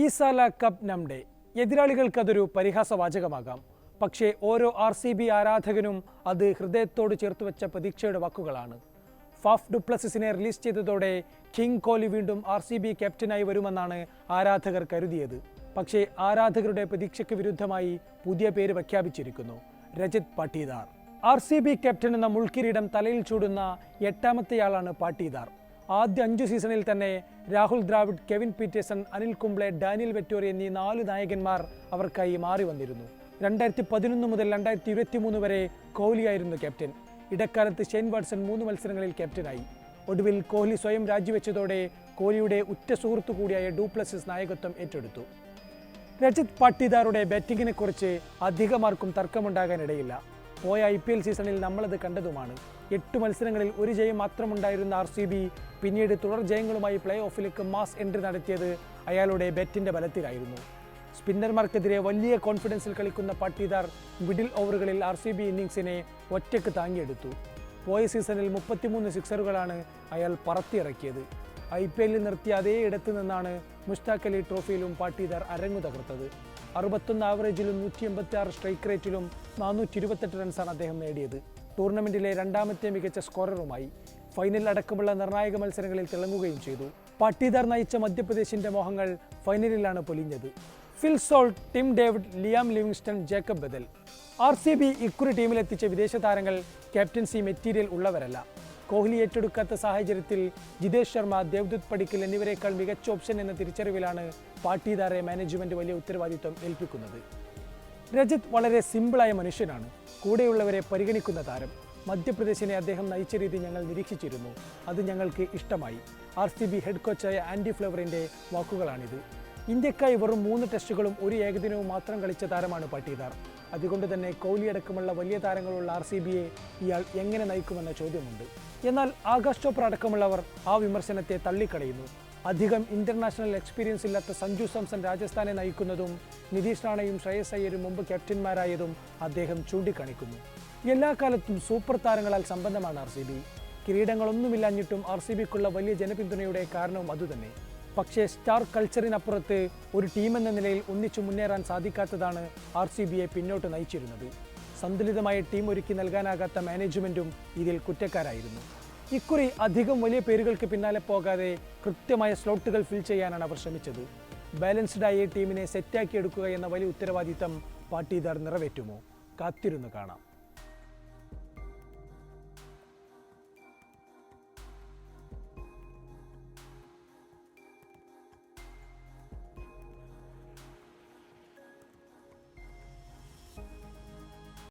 ഈസാല cup നംഡേ എതിരാളികൾക്കതൊരു പരിഹാസവാചകമാകാം. പക്ഷേ ഓരോ R C B ആരാധകനും അത് ഹൃദയത്തോട് ചേർത്ത് വെച്ച പ്രതീക്ഷയുടെ വാക്കുകളാണ്. ഫാഫ് ഡുപ്ലസിസിനെ റിലീസ് ചെയ്തതോടെ കിങ് കോഹ്ലി വീണ്ടും ആർ സി ബി ക്യാപ്റ്റനായി വരുമെന്നാണ് ആരാധകർ കരുതിയത്. പക്ഷേ ആരാധകരുടെ പ്രതീക്ഷയ്ക്ക് വിരുദ്ധമായി പുതിയ പേര് പ്രഖ്യാപിച്ചിരിക്കുന്നു. Rajat Patidar. R C B captain എന്ന മുൾക്കിരീടം തലയിൽ ചൂടുന്ന എട്ടാമത്തെയാളാണ് പാട്ടീദാർ. ആദ്യ അഞ്ചു സീസണിൽ തന്നെ Rahul Dravid Kevin Pietersen Anil Kumble Daniel Vettori എന്നീ നാല് നായകന്മാർ അവർക്കായി മാറി വന്നിരുന്നു. രണ്ടായിരത്തി പതിനൊന്ന് മുതൽ രണ്ടായിരത്തി ഇരുപത്തി മൂന്ന് വരെ കോഹ്ലിയായിരുന്നു ക്യാപ്റ്റൻ. ഇടക്കാലത്ത് ഷെയ്ൻ വാട്സൺ മൂന്ന് മത്സരങ്ങളിൽ ക്യാപ്റ്റനായി. ഒടുവിൽ കോഹ്ലി സ്വയം രാജിവെച്ചതോടെ കോഹ്ലിയുടെ ഉറ്റ സുഹൃത്തു കൂടിയായ ഡൂപ്ലസിസ് നായകത്വം ഏറ്റെടുത്തു. രജിത് പാട്ടിദാറുടെ ബാറ്റിങ്ങിനെക്കുറിച്ച് അധികമാർക്കും തർക്കമുണ്ടാകാനിടയില്ല. പോയ ഐ പി എൽ സീസണിൽ നമ്മളത് കണ്ടതുമാണ്. എട്ട് മത്സരങ്ങളിൽ ഒരു ജയം മാത്രമുണ്ടായിരുന്ന ആർ സി ബി പിന്നീട് തുടർ ജയങ്ങളുമായി പ്ലേ ഓഫിലേക്ക് മാസ് എൻട്രി നടത്തിയത് അയാളുടെ ബെറ്റിന്റെ ബലത്തിലായിരുന്നു. സ്പിന്നർമാർക്കെതിരെ വലിയ കോൺഫിഡൻസിൽ കളിക്കുന്ന പാട്ടീദാർ മിഡിൽ ഓവറുകളിൽ ആർ സി ബി ഇന്നിങ്സിനെ ഒറ്റയ്ക്ക് താങ്ങിയെടുത്തു. പോയ സീസണിൽ മുപ്പത്തിമൂന്ന് സിക്സറുകളാണ് അയാൾ പറത്തിയിറക്കിയത്. ഐ പി എല്ലിൽ നിർത്തിയ അതേ ഇടത്തു നിന്നാണ് മുഷ്താഖ് അലി ട്രോഫിയിലും പാട്ടീദാർ അരങ്ങു തകർത്തത്. അറുപത്തൊന്ന് ആവറേജിലും നൂറ്റി എൺപത്തി ആറ് സ്ട്രൈക്ക് റേറ്റിലും നാനൂറ്റി ഇരുപത്തെട്ട് റൺസാണ് അദ്ദേഹം നേടിയത്. ടൂർണമെന്റിലെ രണ്ടാമത്തെ മികച്ച സ്കോററുമായി ഫൈനൽ അടക്കമുള്ള നിർണായക മത്സരങ്ങളിൽ തിളങ്ങുകയും ചെയ്തു. പാട്ടീദാർ നയിച്ച മധ്യപ്രദേശിന്റെ മോഹങ്ങൾ ഫൈനലിലാണ് പൊലിഞ്ഞത്. Phil Salt Tim David Liam Livingstone Jacob Bethell. R C B ഇക്കുറി ടീമിലെത്തിച്ച വിദേശ താരങ്ങൾ ക്യാപ്റ്റൻസി മെറ്റീരിയൽ ഉള്ളവരല്ല. കോഹ്ലി ഏറ്റെടുക്കാത്ത സാഹചര്യത്തിൽ ജിതേഷ് ശർമ്മ ദേവ്ദത്ത് പടിക്കൽ എന്നിവരെക്കാൾ മികച്ച ഓപ്ഷൻ എന്ന തിരിച്ചറിവിലാണ് പാട്ടീദാറെ മാനേജ്മെന്റ് വലിയ ഉത്തരവാദിത്വം ഏൽപ്പിക്കുന്നത്. രജത് വളരെ സിമ്പിളായ മനുഷ്യനാണ്. കൂടെയുള്ളവരെ പരിഗണിക്കുന്ന താരം. മധ്യപ്രദേശിനെ അദ്ദേഹം നയിച്ച രീതി ഞങ്ങൾ നിരീക്ഷിച്ചിരുന്നു. അത് ഞങ്ങൾക്ക് ഇഷ്ടമായി. ആർ സി ബി ഹെഡ് കോച്ചായ ആൻഡി ഫ്ലവറിന്റെ വാക്കുകളാണിത്. ഇന്ത്യക്കായി വെറും മൂന്ന് ടെസ്റ്റുകളും ഒരു ഏകദിനവും മാത്രം കളിച്ച താരമാണ് പട്ടീദാർ അതുകൊണ്ട് തന്നെ കോഹ്ലി അടക്കമുള്ള വലിയ താരങ്ങളുള്ള ആർ സി ബിയെ ഇയാൾ എങ്ങനെ നയിക്കുമെന്ന ചോദ്യമുണ്ട്. എന്നാൽ ആകാശ് ചോപ്ര അടക്കമുള്ളവർ ആ വിമർശനത്തെ തള്ളിക്കളയുന്നു. അധികം ഇന്റർനാഷണൽ എക്സ്പീരിയൻസ് ഇല്ലാത്ത സഞ്ജു സാംസൺ രാജസ്ഥാനെ നയിക്കുന്നതും നിതീഷ് റാണയും ശ്രേയസ് അയ്യരും മുമ്പ് ക്യാപ്റ്റന്മാരായതും അദ്ദേഹം ചൂണ്ടിക്കാണിക്കുന്നു. എല്ലാ കാലത്തും സൂപ്പർ താരങ്ങളാൽ സമ്പന്നമാണ് ആർ സി ബി കിരീടങ്ങളൊന്നുമില്ലാഞ്ഞിട്ടും ആർ സി ബിക്കുള്ള വലിയ ജനപിന്തുണയുടെ കാരണവും അതുതന്നെ. പക്ഷേ സ്റ്റാർ കൾച്ചറിനപ്പുറത്ത് ഒരു ടീം എന്ന നിലയിൽ ഒന്നിച്ചു മുന്നേറാൻ സാധിക്കാത്തതാണ് ആർ സി ബിയെ പിന്നോട്ട് നയിച്ചിരുന്നത്. സന്തുലിതമായ ടീം ഒരുക്കി നൽകാനാകാത്ത മാനേജ്മെന്റും ഇതിൽ കുറ്റക്കാരായിരുന്നു. ഇക്കുറി അധികം വലിയ പേരുകൾക്ക് പിന്നാലെ പോകാതെ കൃത്യമായ സ്ലോട്ടുകൾ ഫിൽ ചെയ്യാനാണ് അവർ ശ്രമിച്ചത്. ബാലൻസ്ഡായ ടീമിനെ സെറ്റാക്കി എടുക്കുക എന്ന വലിയ ഉത്തരവാദിത്തം പാട്ടീദാർ നിറവേറ്റുമോ? കാത്തിരുന്ന് കാണാം.